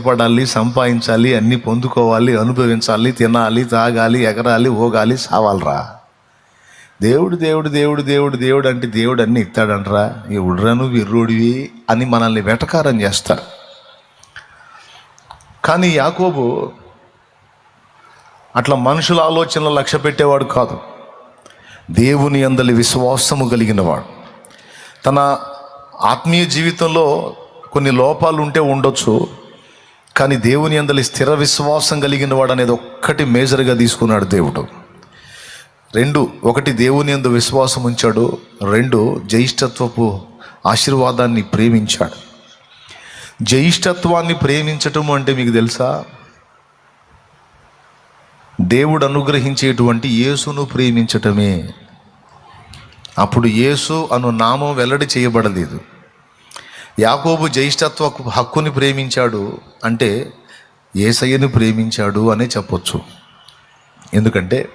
పడాలి సంపాదించాలి అన్ని పొందుకోవాలి అనుభవించాలి తినాలి తాగాలి ఎగరాలి ఓగాలి సావాలరా. దేవుడు దేవుడు దేవుడు దేవుడు దేవుడు అంటే దేవుడు అన్ని ఇస్తాడంటరా. ఎవడురా నువ్వు ఎర్రోడివి అని మనల్ని వెటకారం చేస్తారు. కానీ యాకోబు అట్లా మనుషుల ఆలోచనలు లక్ష్య పెట్టేవాడు కాదు. దేవుని అందలి విశ్వాసము కలిగినవాడు. తన ఆత్మీయ జీవితంలో కొన్ని లోపాలు ఉంటే ఉండొచ్చు. కానీ దేవుని అందలి స్థిర విశ్వాసం కలిగిన వాడు అనేది ఒక్కటి మేజర్గా తీసుకున్నాడు దేవుడు. రెండు ఒకటి దేవుని అందు విశ్వాసం ఉంచాడు. రెండు జ్యేష్ఠత్వపు ఆశీర్వాదాన్ని ప్రేమించాడు. జ్యేష్ఠత్వాన్ని ప్రేమించటం అంటే మీకు తెలుసా? దేవుడు అనుగ్రహించేటువంటి యేసును ప్రేమించటమే. అప్పుడు యేసు అను నామం వెల్లడి చేయబడలేదు. యాకోబు జ్యేష్ఠత్వ హక్కుని ప్రేమించాడు అంటే ఏసయ్యను ప్రేమించాడు అనే చెప్పొచ్చు. ఎందుకంటే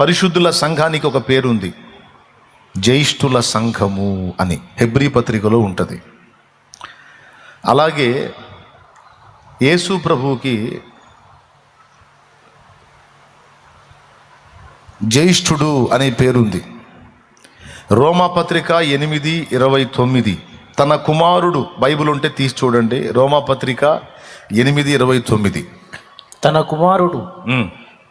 పరిశుద్ధుల సంఘానికి ఒక పేరుంది. జ్యేష్ఠుల సంఘము అని హెబ్రీ పత్రికలో ఉంటుంది. అలాగే యేసు ప్రభువుకి జ్యేష్ఠుడు అనే పేరుంది. రోమాపత్రిక ఎనిమిది ఇరవై తొమ్మిది. తన కుమారుడు బైబిల్ ఉంటే తీసి చూడండి. రోమాపత్రిక ఎనిమిది ఇరవై తొమ్మిది. తన కుమారుడు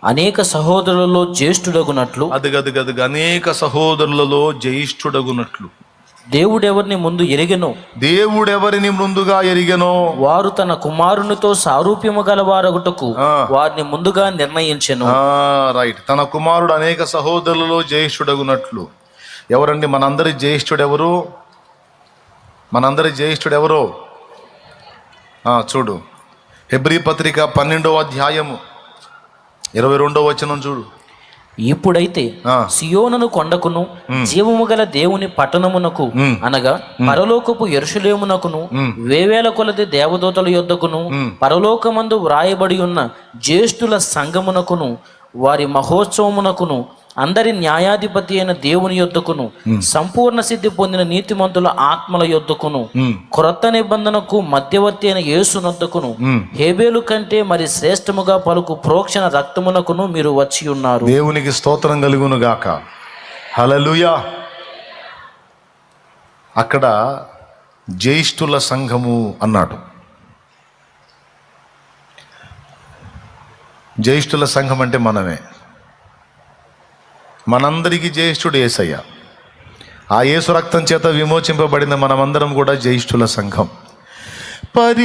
అనేక సహోదరులలో జ్యేష్ఠుడగునట్లు అది గది గది అనేక సహోదరులలో జ్యేష్ఠుడగునట్లు. దేవుడెవరిని ముందు ఎరిగెను? దేవుడెవరిని ముందుగా ఎరిగెనో? వారు తన కుమారునితో సారూప్యము గల వారొకటకు. వారిని ముందుగా నిర్ణయించెను. రైట్. తన కుమారుడు అనేక సహోదరులలో జ్యేష్ఠుడగునట్లు. ఎవరండి? మనందరి జ్యేష్ఠుడు ఎవరు మనందరి జ్యేష్ఠుడు ఎవరు ఆ, చూడు. హెబ్రీ పత్రిక పన్నెండవ అధ్యాయము ఇరవై రెండవ వచనం చూడు. ఇప్పుడైతే. సియోనును కొండకును జీవము గల దేవుని పట్టణమునకు అనగా పరలోకపు ఎరుషలేమునకును వేవేల కొలది దేవదూతల యొద్దకును పరలోకమందు వ్రాయబడి ఉన్న జ్యేష్ఠుల సంగమునకును వారి మహోత్సవమునకును అందరి న్యాయాధిపతి అయిన దేవుని యొద్దకును సంపూర్ణ సిద్ధి పొందిన నీతిమంతుల ఆత్మల యొద్దకును క్రొత్త నిబంధనకు మధ్యవర్తి అయిన యేసునొద్దకును హేబేలు కంటే మరి శ్రేష్టముగా పలుకు ప్రోక్షణ రక్తమునకును మీరు వచ్చి ఉన్నారు. దేవునికి స్తోత్రం కలుగును గాక. హలలుయా అక్కడ జ్యేష్ఠుల సంఘము అన్నాడు. జ్యేష్ఠుల సంఘం అంటే మనమే. మనందరికీ జ్యేష్ఠుడు ఏసయ్య. ఆ యేసు రక్తం చేత విమోచింపబడిన మనమందరం కూడా జ్యేష్ఠుల సంఘం. పరి